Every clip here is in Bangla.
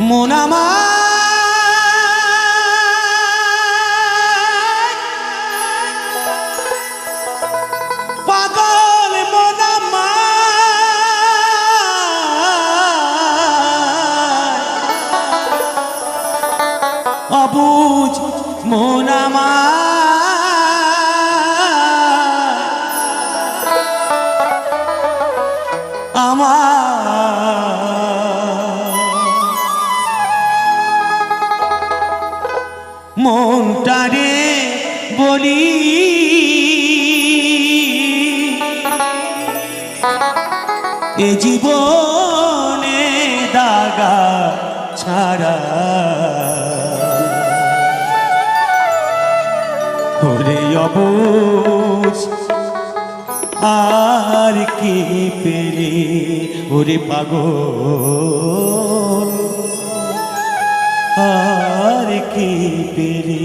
মোনামা পাগল অবুজ মোনামা এ জীবনে দাগা ছাড়া ওরে অবুজ আর কি পেরে ওরে পাগল। আর কি পেরে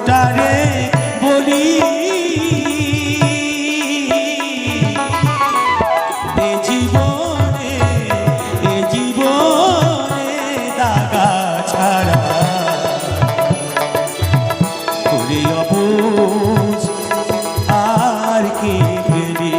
লোকটারে বলি। এ জীবনে এ জীবনে ছাড়া আর কি ফেরি